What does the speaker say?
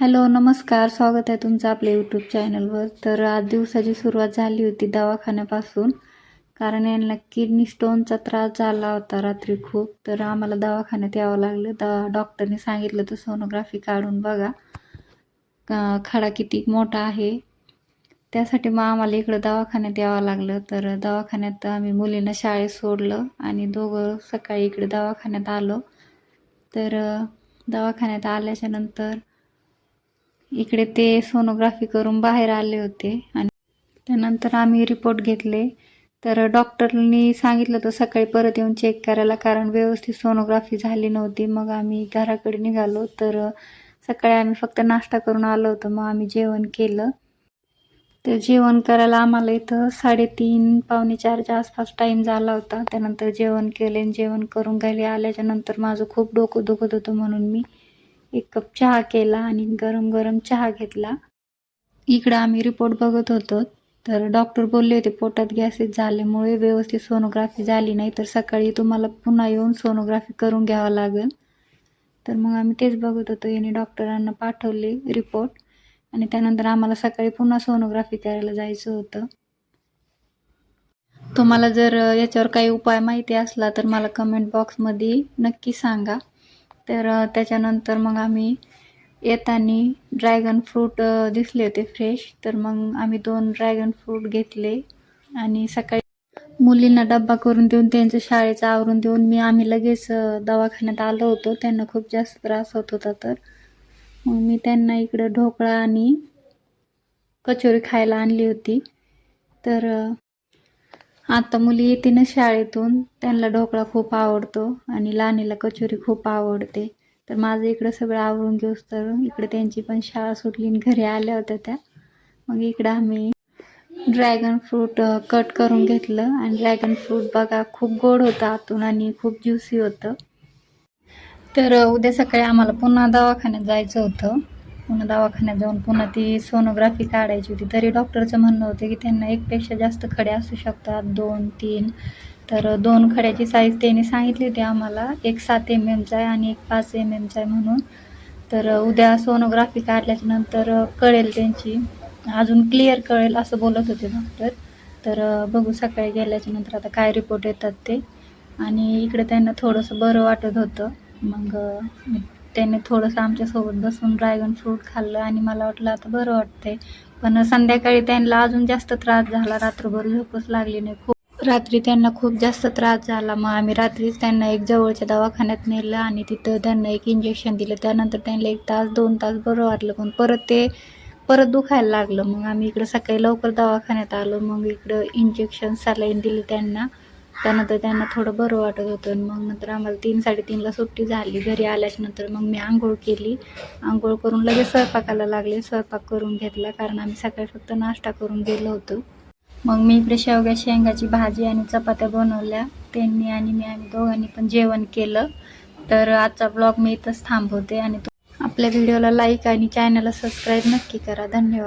Hello नमस्कार. स्वागत आहे तुमचं आपल्या यूट्यूब चॅनलवर तर आज दिवसाची सुरुवात झाली होती दवाखान्यापासून. कारण यांना किडनी स्टोनचा त्रास झाला होता रात्री खूप. तर आम्हाला दवाखान्यात यावं लागलं. द डॉक्टरने सांगितलं तर सोनोग्राफी काढून बघा. का खडा किती मोठा आहे. त्यासाठी मग आम्हाला इकडं दवाखान्यात यावं लागलं. तर दवाखान्यात आम्ही मुलींना शाळेत सोडलं आणि दोघं सकाळी इकडे दवाखान्यात आलो. तर दवाखान्यात आल्याच्यानंतर इकडे ते सोनोग्राफी करून बाहेर आले होते आणि त्यानंतर आम्ही रिपोर्ट घेतले. तर डॉक्टरनी सांगितलं तर सकाळी परत येऊन चेक करायला कारण व्यवस्थित सोनोग्राफी झाली नव्हती. मग आम्ही घराकडे निघालो. तर सकाळी आम्ही फक्त नाश्ता करून आलो होतो. मग आम्ही जेवण केलं. तर जेवण करायला आम्हाला इथं साडेतीन पावणे चारच्या आसपास टाईम झाला होता. त्यानंतर जेवण केले जेवण करून घरी आल्याच्यानंतर माझं खूप डोकं दुखत होतं म्हणून मी एक कप चहा केला आणि गरम गरम चहा घेतला. इकडं आम्ही रिपोर्ट बघत होतो तर डॉक्टर बोलले होते पोटात गॅसेस झाल्यामुळे व्यवस्थित सोनोग्राफी झाली नाही तर सकाळी तुम्हाला पुन्हा येऊन सोनोग्राफी करून घ्यावं लागेल. तर मग आम्ही तेच बघत होतो. याने डॉक्टरांना पाठवले रिपोर्ट आणि त्यानंतर आम्हाला सकाळी पुन्हा सोनोग्राफी करायला जायचं होतं. तुम्हाला जर याच्यावर काही उपाय माहिती असला तर मला कमेंट बॉक्समध्ये नक्की सांगा. तर त्याच्यानंतर मग आम्ही येताना ड्रॅगन फ्रूट दिसले होते फ्रेश. तर मग आम्ही दोन ड्रॅगन फ्रूट घेतले आणि सकाळी मुलींना डब्बा करून देऊन त्यांचं शाळेचं आवरून देऊन मी आम्ही लगेच दवाखान्यात आलो होतो. त्यांना खूप जास्त त्रास होत होता तर. मग मी त्यांना इकडं ढोकळा आणि कचोरी खायला आणली होती. तर आता मुली येते ना शाळेतून. त्यांना ढोकळा खूप आवडतो आणि लहानीला कचोरी खूप आवडते. तर माझं इकडं सगळं आवरून घेऊस तर इकडे त्यांची पण शाळा सुटली आणि घरी आल्या होत्या त्या. मग इकडं आम्ही ड्रॅगन फ्रूट कट करून घेतलं आणि ड्रॅगन फ्रूट बघा खूप गोड होतं आतून आणि खूप ज्युसी होतं. तर उद्या सकाळी आम्हाला पुन्हा दवाखान्यात जायचं होतं. पुन्हा दवाखान्यात जाऊन पुन्हा ती सोनोग्राफी काढायची होती. तरी डॉक्टरचं म्हणणं होतं की त्यांना एकपेक्षा जास्त खडे असू शकतात दोन तीन. तर दोन खड्याची साईज त्यांनी सांगितली होती आम्हाला. एक सात एम एमचा आहे आणि एक पाच एम एमचा आहे म्हणून. तर उद्या सोनोग्राफी काढल्याच्या नंतर कळेल त्यांची. अजून क्लिअर कळेल असं बोलत होते डॉक्टर तर बघू सकाळी गेल्याच्यानंतर आता काय रिपोर्ट येतात ते. आणि इकडे त्यांना थोडंसं बरं वाटत होतं. मग त्याने थोडंसं आमच्यासोबत बसून ड्रॅगन फ्रूट खाल्लं आणि मला वाटलं आता बरं वाटतंय. पण संध्याकाळी त्यांना अजून जास्त त्रास झाला. रात्रभर झोपच लागली नाही. खूप रात्री त्यांना खूप जास्त त्रास झाला. मग आम्ही रात्रीच त्यांना एक जवळच्या दवाखान्यात नेलं आणि तिथं त्यांना एक इंजेक्शन दिलं. त्यानंतर त्यांना एक तास दोन तास बरं वाटलं. पण परत ते परत दुखायला लागलं. मग आम्ही इकडं सकाळी लवकर दवाखान्यात आलो. मग इकडं इंजेक्शन सलाईन दिलं त्यांना. त्यानंतर त्यांना थोडं बरं वाटत होतं. मग नंतर आम्हाला तीन साडेतीनला सुट्टी झाली. घरी आल्याच्यानंतर मग मी आंघोळ केली. आंघोळ करून लगेच स्वयंपाकाला लागले. स्वयंपाक करून घेतला कारण आम्ही सकाळी फक्त नाश्ता करून गेलो होतो. मग मी इकडे शेवग्या शेंगाची भाजी आणि चपात्या बनवल्या. त्यांनी आणि मी आम्ही दोघांनी पण जेवण केलं. तर आजचा ब्लॉग मी इथंच थांबवते आणि आपल्या व्हिडिओला लाईक आणि चॅनलला सबस्क्राईब नक्की करा. धन्यवाद.